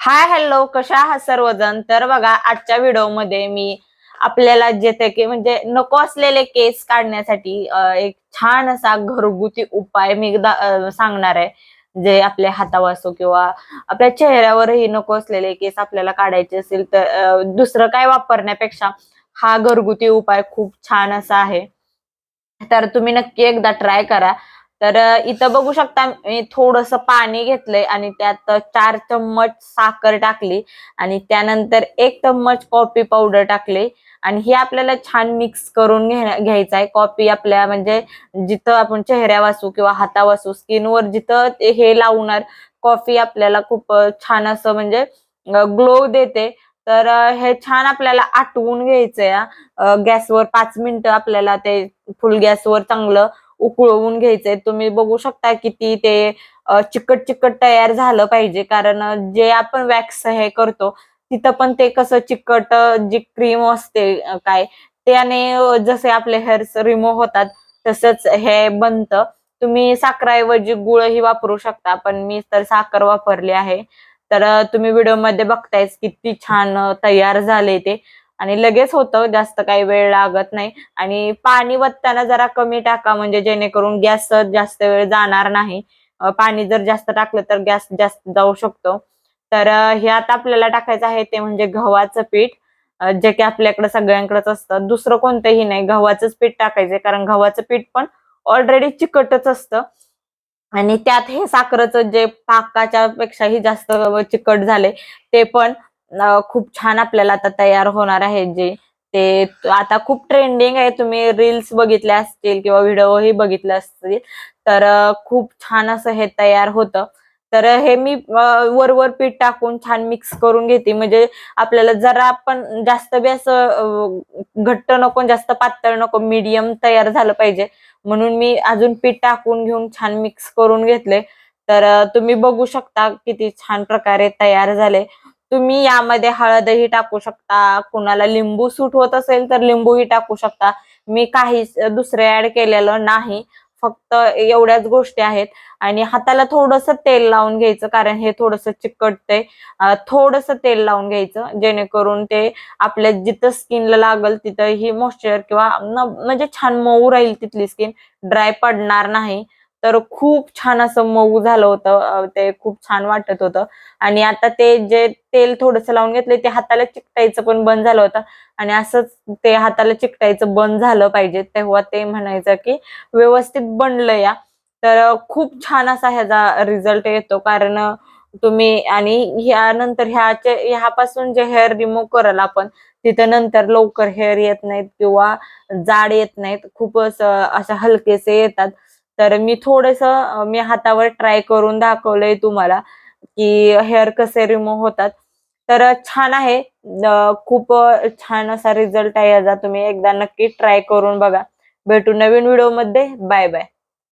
Hi hello कशा आहात सर्वजण? तर बघा आजच्या व्हिडिओमध्ये मी आपल्याला जेथे की म्हणजे नको असलेले केस काढण्यासाठी एक छान असा घरगुती उपाय मी सांगणार आहे. जे आपल्या हातावर असो किंवा आपल्या चेहऱ्यावरही नको असलेले केस आपल्याला काढायचे असेल तर दुसरं काय वापरण्यापेक्षा हा घरगुती उपाय खूप छान असा आहे. तर तुम्ही नक्की एकदा ट्राय करा. तर इथं बघू शकता मी थोडस पाणी घेतलंय आणि त्यात चार चम्मच साखर टाकली आणि त्यानंतर एक चम्मच कॉफी पावडर टाकली आणि हे आपल्याला छान मिक्स करून घ्यायचं आहे कॉफी आपल्या म्हणजे जिथं आपण चेहऱ्या वाचू किंवा हाता वाचू स्किनवर जिथं हे लावणार कॉफी आपल्याला खूप छान असं म्हणजे ग्लो देते. तर हे छान आपल्याला आटवून घ्यायचंय गॅसवर पाच मिनिटं आपल्याला ते फुल गॅसवर चांगलं उकळवून घ्यायचंय. तुम्ही बघू शकता किती ते चिकट चिकट तयार झालं पाहिजे. कारण जे आपण वॅक्स हे करतो तिथं पण ते कसं चिकट जी क्रीम असते काय त्याने जसे आपले हेअर्स रिमूव्ह होतात तसंच हे बनतं. तुम्ही साखराऐवजी गुळही वापरू शकता पण मी तर साखर वापरली आहे. तर तुम्ही व्हिडिओमध्ये बघतायच किती छान तयार झाले ते. आणि लगेच होतं जास्त काही वेळ लागत नाही. आणि पाणी वत्ताना जरा कमी टाका म्हणजे जेणेकरून गॅस जास्त वेळ जाणार नाही. पाणी जर जास्त टाकलं तर गॅस जास्त जाऊ शकतो. तर हे आता आपल्याला टाकायचं आहे ते म्हणजे गव्हाचं पीठ. जे की आपल्याकडे सगळ्यांकडेच असतं. दुसरं कोणतंही नाही. गव्हाचंच पीठ टाकायचं कारण गव्हाचं पीठ पण ऑलरेडी चिकटच असतं. आणि त्यात हे साखरेचं जे पाकाच्या पेक्षाही जास्त चिकट झाले ते पण खूप छान आपल्याला आता तयार होणार आहे जे ते. आता खूप ट्रेंडिंग आहे. तुम्ही रील्स बघितल्या असतील किंवा व्हिडिओही बघितले असतील तर खूप छान असं हे तयार होतं. तर हे मी वर वरवर पीठ टाकून छान मिक्स करून घेते. म्हणजे आपल्याला जरा आपण जास्त बी असं घट्ट नको जास्त पातळ नको मीडियम तयार झालं पाहिजे. म्हणून मी अजून पीठ टाकून घेऊन छान मिक्स करून घेतले. तर तुम्ही बघू शकता किती छान प्रकारे तयार झाले. तुम्ही यामध्ये हळदही टाकू शकता. कुणाला लिंबू सूट होत असेल तर लिंबूही टाकू शकता. मी काही दुसरे ऍड केलेलं नाही. फक्त एवढ्याच गोष्टी आहेत. आणि हाताला थोडस तेल लावून घ्यायचं कारण हे थोडस चिकटतंय. थोडस तेल लावून घ्यायचं जेणेकरून ते आपल्या जिथं स्किनला लागल तिथं ही मॉइश्चर किंवा म्हणजे छान मऊ राहील तिथली स्किन ड्राय पडणार नाही. तर खूप छान असं मऊ झालं होतं ते खूप छान वाटत होतं. आणि आता ते जे तेल थोडस लावून घेतले ते हाताला चिकटायचं पण बंद झालं होतं. आणि असंच ते हाताला चिकटायचं बंद झालं पाहिजे तेव्हा ते म्हणायचं की व्यवस्थित बनलं या. तर खूप छान असा ह्याचा रिझल्ट येतो. कारण तुम्ही आणि ह्यानंतर ह्याचे ह्यापासून जे हेअर रिमूव्ह कराल आपण तिथं नंतर लवकर हेअर येत नाहीत किंवा जाड येत नाहीत. खूपच असं अशा हलकेसे येतात. तर मी थोडस मी हातावर ट्राय करून दाखवलंय तुम्हाला की हेअर कसे रिमूव्ह होतात. तर छान आहे. खूप छान असा रिझल्ट आहे याचा. तुम्ही एकदा नक्की ट्राय करून बघा. भेटू नवीन व्हिडिओमध्ये. Bye bye